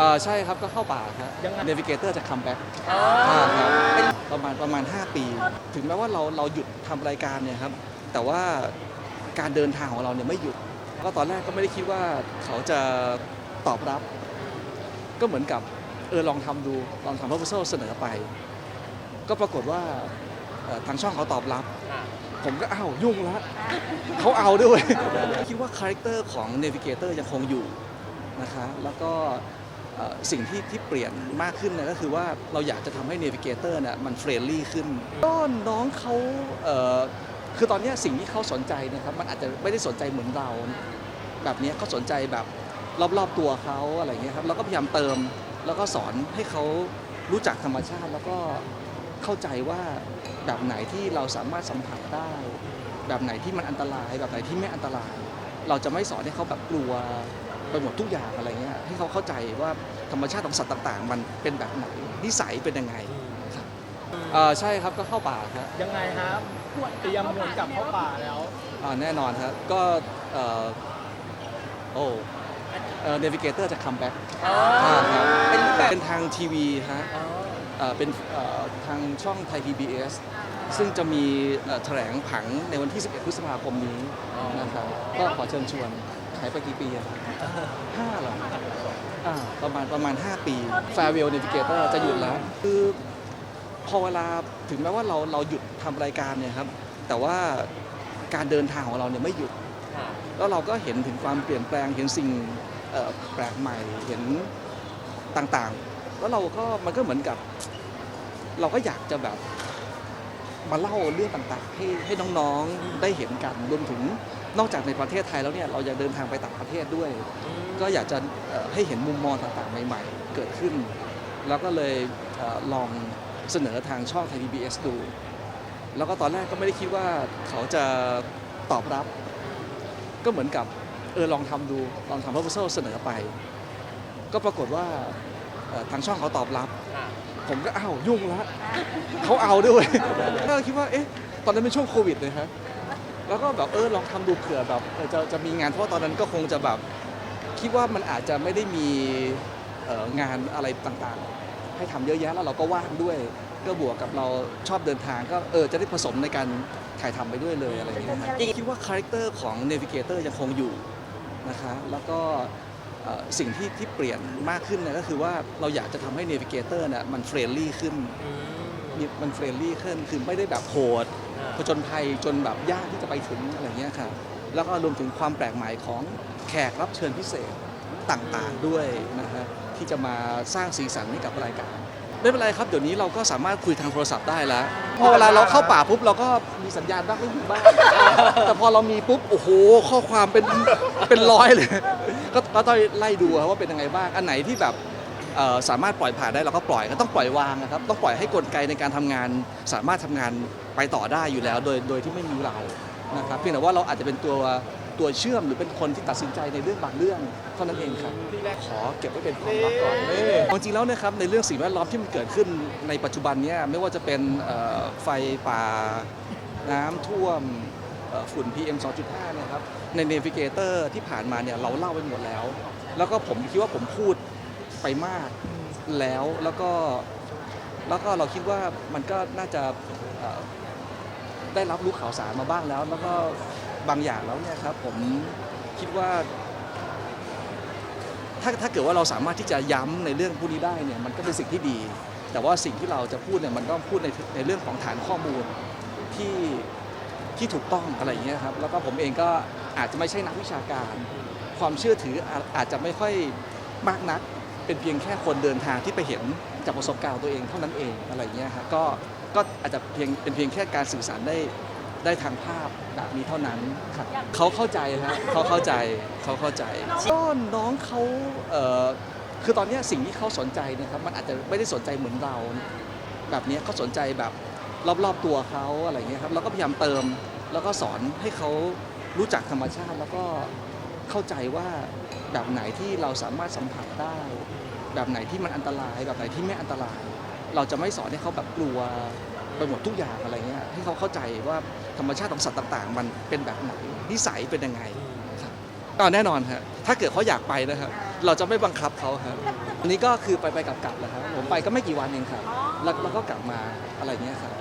อ่าใช่ครับก็เข้าป่าครับยังไง เนวิเกเตอร์จะคัมแบ็กอ๋อครับประมาณประมาณ 5 ปี ถึงแม้ว่าเราเราหยุดทำรายการเนี่ยครับ แต่ว่าการเดินทางของเราเนี่ยไม่หยุด ก็ตอนแรกก็ไม่ได้คิดว่าเขาจะตอบรับ ก็เหมือนกับเออลองทำดูลองทำ proposal เสนอไป ก็ปรากฏว่าเอ่อทางช่องเขาตอบรับอะผมก็อ้าวยุ่งแล้วเขาเอาด้วย คิดว่าคาแรคเตอร์ของ Navigator ยังคงอยู่นะคะ แล้วก็เอ่อ สิ่งที่ที่เปลี่ยนมากขึ้นนี่ยก็คือว่าเราอยากจะทำให้ Navigator เนี่ยมันเฟรนลี่ขึ้นก็น้องเขาเคือตอนนี้สิ่งที่เขาสนใจนะครับมันอาจจะไม่ได้สนใจเหมือนเรา แบบนี้เขาสนใจแบบรอบๆตัวเขาอะไรเงี้ยครับเราก็พยายามเติมแล้วก็สอนให้เขารู้จักธรรมชาติแล้วก็เข้าใจว่าแบบไหนที่เราสามารถสัมผัสได้ แบบไหนที่มันอันตราย แบบไหนที่ไม่อันตราย เราจะไม่สอนให้เขาแบบกลัว ไปหมดทุกอย่างอะไรเงี้ยให้เขาเข้าใจว่าธรรมชาติของสัตว์ต่างๆ มันเป็นแบบไหนนิสัยเป็นยังไงครับเอ่อใช่ครับก็เข้าป่าครับ ยังไงครับเตรียมหวนกลับเข้าป่าแล้ว อ่าแน่นอนครับก็เอ่อโอ้เอ่อเนวิเกเตอร์จะคัมแบ็กอ๋อครับเป็นรูปแบบเป็นทางทีวีฮะอ๋อเอ่อเป็นเอ่อทางช่องไทย PBS ซึ่งจะมีเอ่อแถลงผังในวันที่ 11 พฤษภาคมนี้นะครับก็ขอเชิญชวน ขายไปกี่ปีอะห้าเหรออ่าประมาณประมาณ 5 ปี Farewell Navigator จะหยุดแล้ว คือพอเวลาถึงแม้ว่าเราเราหยุดทำรายการเนี่ยครับ แต่ว่าการเดินทางของเราเนี่ยไม่หยุด แล้วเราก็เห็นถึงความเปลี่ยนแปลงเห็นสิ่งเอ่อแปลกใหม่เห็นต่างๆ แล้วเราก็มันก็เหมือนกับ เราก็อยากจะแบบ มาเล่าเรื่องต่างๆ ให้ให้น้องๆได้เห็นกันรวมถึงนอกจากในประเทศไทยแล้วเนี่ยเราจะเดินทางไปต่างประเทศด้วย ก็อยากจะเอ่อให้เห็นมุมมองต่างๆ ใหม่ ๆ เกิดขึ้น แล้วก็เลยเอ่อลองเสนอทางช่องไทย PBS ดู แล้วก็ตอนแรกก็ไม่ได้คิดว่าเขาจะตอบรับ ก็เหมือนกับเออลองทำดูลองทำ proposal เสนอไป ก็ปรากฏว่าเอ่อทางช่องเขาตอบรับอะ ผมก็อ้าวยุ่งแล้วเขาเอาด้วยก็คิดว่าเอ๊ะตอนนั้นเป็นช่วงโควิดเลยครับแล้วก็แบบเออลองทำดูเผื่อแบบเออจะจะมีงานเพราะว่าตอนนั้นก็คงจะแบบคิดว่ามันอาจจะไม่ได้มีเอ่องานอะไรต่างๆ ให้ทำเยอะแยะแล้วเราก็ว่างด้วย ก็บวกกับเราชอบเดินทางก็เออจะได้ผสมในการถ่ายทำไปด้วยเลยอะไรอย่างเงี้ยครับคิดว่าคาแรคเตอร์ของ Navigator ยังคงอยู่นะคะแล้วก็เอ่อ สิ่งที่ที่เปลี่ยนมากขึ้นเนี่ยก็คือว่าเราอยากจะทำให้ Navigator เนี่ยมันเฟรนลี่ขึ้นอืมมีมันเฟรนลี่ขึ้นคือไม่ได้แบบโหดอะผจญภัยจนแบบยากที่จะไปถึงอะไรเงี้ยครับแล้วก็รวมถึงความแปลกใหม่ของแขกรับเชิญพิเศษต่างๆด้วยนะฮะที่จะมาสร้างสีสันให้กับรายการไม่เป็นไรครับ เดี๋ยวนี้เราก็สามารถคุยทางโทรศัพท์ได้แล้ว พอเวลาเราเข้าป่าปุ๊บเราก็มีสัญญาณบ้างไม่มีบ้าง แต่พอเรามีปุ๊บ โอ้โห ข้อความเป็นเป็นร้อยเลย ก็ก็ต้องไล่ดูครับว่าเป็นยังไงบ้างอันไหนที่แบบเอ่อสามารถปล่อยผ่านได้เราก็ปล่อยก็ต้องปล่อยวางนะครับต้องปล่อยให้กลไกในการทำงาน สามารถทำงานไปต่อได้อยู่แล้ว โดยโดยที่ไม่มีเรานะครับเพียงแต่ว่าเราอาจจะเป็นตัวตัวเชื่อมหรือเป็นคนที่ตัดสินใจในเรื่องบางเรื่องเท่านั้นเองครับที่แรกขอเก็บไว้เป็นความลับก่อนจริงๆแล้วเนะครับในเรื่องสิ่งแวดล้อมที่มันเกิดขึ้นในปัจจุบันเนี้ยไม่ว่าจะเป็นเอ่อไฟป่า น้ำท่วมเอ่อ ฝุ่น PM 2.5นะครับใน Navigator ที่ผ่านมาเนี่ยเราเล่าไปหมดแล้ว แล้วก็ผมคิดว่าผมพูดไปมากแล้วแล้วก็แล้วก็เราคิดว่ามันก็น่าจะได้รับรู้ข่าวสารมาบ้างแล้ว แล้วก็บางอย่างแล้วเนี่ยครับผมคิดว่าถ้าถ้าเกิดว่าเราสามารถที่จะย้ำในเรื่องพวกนี้ได้เนี่ยมันก็เป็นสิ่งที่ดี แต่ว่าสิ่งที่เราจะพูดเนี่ยมันก็พูดในในเรื่องของฐานข้อมูลที่ ที่ถูกต้องอะไรอย่างเงี้ยครับแล้วก็ผมเองก็อาจจะไม่ใช่นักวิชาการ ความเชื่อถืออาอาจจะไม่ค่อยมากนัก เป็นเพียงแค่คนเดินทางที่ไปเห็นจากประสบการณ์ตัวเองเท่านั้นเองอะไรอย่างเงี้ยครับก็ก็อาจจะเพียงเป็นเพียงแค่การสื่อสารได้ได้ทางภาพแบบนี้เท่านั้นครับเขาเข้าใจฮะเขาเข้าใจเขาเข้าใจก็น้องเขาเอ่อคือตอนเนี้ยสิ่งที่เขาสนใจเนะครับมันอาจจะไม่ได้สนใจเหมือนเรา แบบเนี้ยเขาสนใจแบบ รอบๆตัวเขาอะไรเงี้ยครับเราก็พยายามเติมแล้วก็สอนให้เขารู้จักธรรมชาติ แล้วก็เข้าใจว่าแบบไหนที่เราสามารถสัมผัสได้ แบบไหนที่มันอันตราย แบบไหนที่ไม่อันตราย เราจะไม่สอนให้เขาแบบกลัวไปหมดทุกอย่างอะไรเงี้ยให้เขาเข้าใจว่าธรรมชาติของสัตว์ต่าง ๆ มันเป็นแบบไหนนิสัยเป็นยังไงครับก็แน่นอนฮะถ้าเกิดเขาอยากไปนะครับเราจะไม่บังคับเขาครับอันนี้ก็คือไปไปกลับกลับๆแหละครับผมไปก็ไม่กี่วันเองครับแล้วแล้วก็กลับมาอะไรเงี้ยครับ